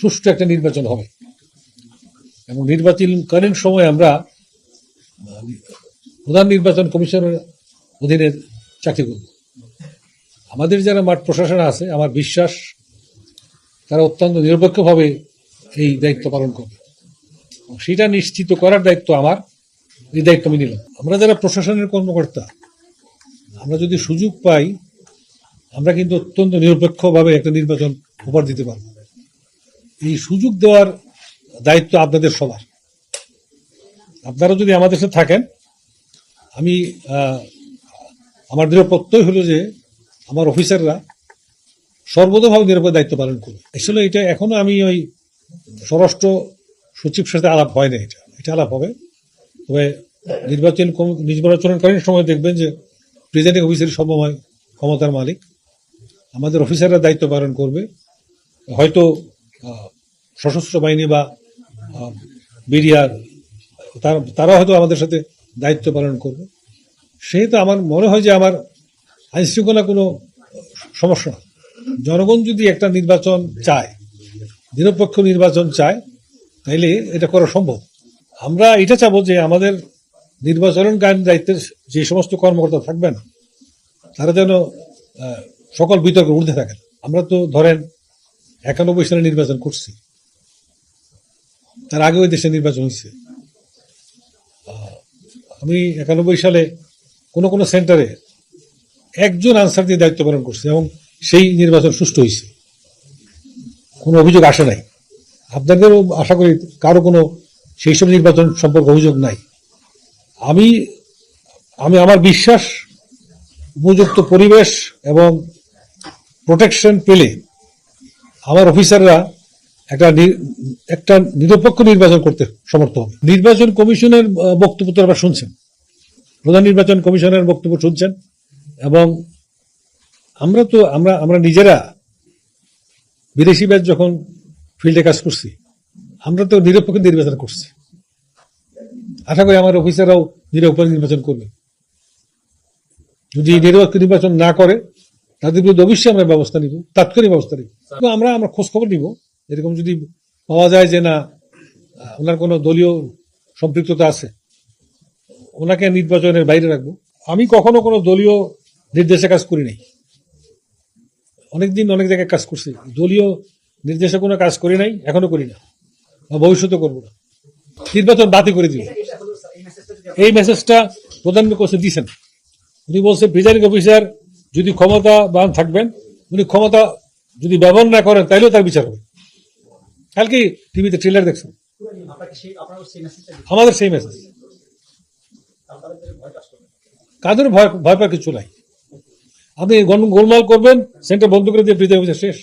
সুষ্ঠু একটা নির্বাচন হবে। এবং নির্বাচনকালীন সময় আমরা প্রধান নির্বাচন কমিশনের অধীনে চাকরি করব। আমাদের যারা মাঠ প্রশাসন আছে, আমার বিশ্বাস তারা অত্যন্ত নিরপেক্ষভাবে এই দায়িত্ব পালন করবে। সেটা নিশ্চিত করার দায়িত্ব আমার, এই দায়িত্ব আমি নিলাম। আমরা যারা প্রশাসনের কর্মকর্তা, আমরা যদি সুযোগ পাই, আমরা কিন্তু অত্যন্ত নিরপেক্ষভাবে একটা নির্বাচন উপহার দিতে পারব। এই সুযোগ দেওয়ার দায়িত্ব আপনাদের সবার। আপনারা যদি আমাদের সাথে থাকেন, আমি আমার দৃঢ় প্রত্যয় হলো যে আমার অফিসাররা সর্বতভাবে নিরাপদ দায়িত্ব পালন করবে আসলে এটা এখনও আমি ওই স্বরাষ্ট্র সচিব সাথে আলাপ হয় না এটা। এটা আলাপ হবে। তবে নির্বাচন নির্বাচনকালীন সময় দেখবেন যে প্রেসিডেন্ট অফিসের সময় ক্ষমতার মালিক। আমাদের অফিসাররা দায়িত্ব পালন করবে। হয়তো সশস্ত্র বাহিনী বা বিডিআর, তারা তারা হয়তো আমাদের সাথে দায়িত্ব পালন করবে। সেহেতু আমার মনে হয় যে আমার আইন শৃঙ্খলা কোনো সমস্যা জনগণ যদি একটা নির্বাচন চায়, নিরপেক্ষ নির্বাচন চায়, তাইলে এটা করা সম্ভব। আমরা এটা চাবো যে আমাদের নির্বাচনকালীন দায়িত্বের যে সমস্ত কর্মকর্তা থাকবেন, তারা যেন সকল বিতর্ক ঊর্ধ্বে থাকেন। আমরা তো ধরেন একানব্বই সালে নির্বাচন করছি। তার আগে ওই দেশে নির্বাচন হয়েছে। আমি একানব্বই সালে কোনো কোনো সেন্টারে একজন আনসার দিয়ে দায়িত্ব পালন করছে এবং সেই নির্বাচন সুষ্ঠু হয়েছে। কোনো অভিযোগ আসে নাই। আপনাদেরও আশা করি কারও কোনো সেই সব নির্বাচন সম্পর্কে অভিযোগ নাই। আমি আমি আমার বিশ্বাস, উপযুক্ত পরিবেশ এবং প্রোটেকশন পেলে আমার অফিসাররা একটা একটা নিরপেক্ষ নির্বাচন করতে সমর্থ হবে। নির্বাচন কমিশনের বক্তব্য তো আবার শুনছেন। প্রধান নির্বাচন কমিশনের বক্তব্য শুনছেন এবং আমরা তো, আমরা আমরা নিজেরা বিদেশি ব্যাচ যখন ফিল্ডে কাজ করছি, আমরা তো নিরপেক্ষ নির্বাচন করছি। আশা করি আমার অফিসাররাও নিরপেক্ষ নির্বাচন করবে যদি নিরপেক্ষ নির্বাচন না করে তাদের বিরুদ্ধে অবশ্যই আমরা ব্যবস্থা নিব তাৎক্ষণিক ব্যবস্থা নিব। কিন্তু আমরা আমরা খোঁজ খবর নিব। এরকম যদি পাওয়া যায় যে না ওনার কোনো দলীয় সম্পৃক্ততা আছে ওনাকে নির্বাচনের বাইরে রাখব। আমি কখনো কোনো দলীয় নির্দেশে কাজ করি নাই। অনেকদিন অনেক জায়গায় কাজ করছি। দলীয় নির্দেশে কোনো কাজ করি নাই এখনও করি না। বা ভবিষ্যতে করব না। নির্বাচন বাতিল করে দিল। এই মেসেজটা প্রধানমন্ত্রী কোর্সে দিয়েছেন। উনি বলছে প্রিজাইডিং অফিসার যদি ক্ষমতা বান থাকবেন, উনি ক্ষমতা যদি ব্যবহার না করেন, তাইলেও তার বিচার হবে। কালকে টিভিতে ট্রেলার দেখছেন। আমাদের সেই মেসেজ কাদের ভয় ভয় পাওয়ার কিছু নাই। আপনি গোলমাল করবেন সেন্টার বন্ধ করে দিয়ে বিদায় শেষ।